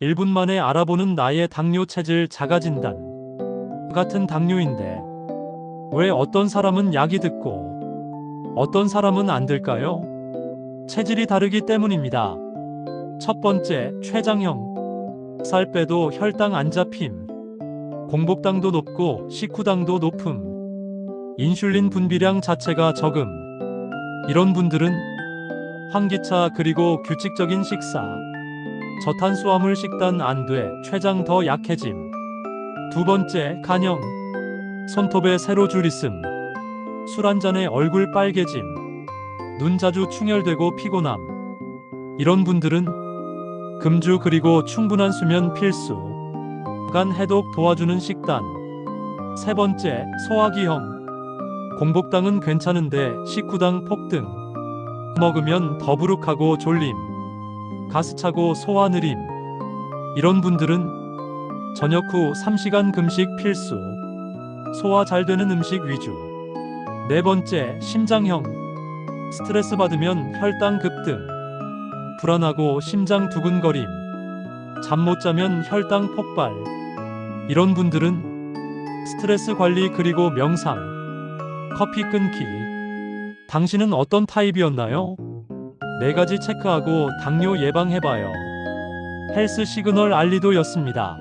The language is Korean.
1분 만에 알아보는 나의 당뇨 체질 자가진단. 같은 당뇨인데 왜 어떤 사람은 약이 듣고 어떤 사람은 안 들까요? 체질이 다르기 때문입니다. 첫 번째, 췌장형. 살 빼도 혈당 안 잡힘. 공복당도 높고 식후당도 높음. 인슐린 분비량 자체가 적음. 이런 분들은 환기차 그리고 규칙적인 식사. 저탄수화물 식단 안 돼, 췌장 더 약해짐. 두 번째, 간형. 손톱에 세로 줄 있음. 술 한 잔에 얼굴 빨개짐. 눈 자주 충혈되고 피곤함. 이런 분들은 금주 그리고 충분한 수면 필수. 간 해독 도와주는 식단. 세 번째, 소화기형. 공복당은 괜찮은데 식후당 폭등. 먹으면 더부룩하고 졸림. 가스 차고 소화 느림. 이런 분들은 저녁 후 3시간 금식 필수. 소화 잘 되는 음식 위주. 네 번째, 심장형. 스트레스 받으면 혈당 급등. 불안하고 심장 두근거림. 잠 못 자면 혈당 폭발. 이런 분들은 스트레스 관리 그리고 명상. 커피 끊기. 당신은 어떤 타입이었나요? 네 가지 체크하고 당뇨 예방해봐요. 헬스 시그널 알리도였습니다.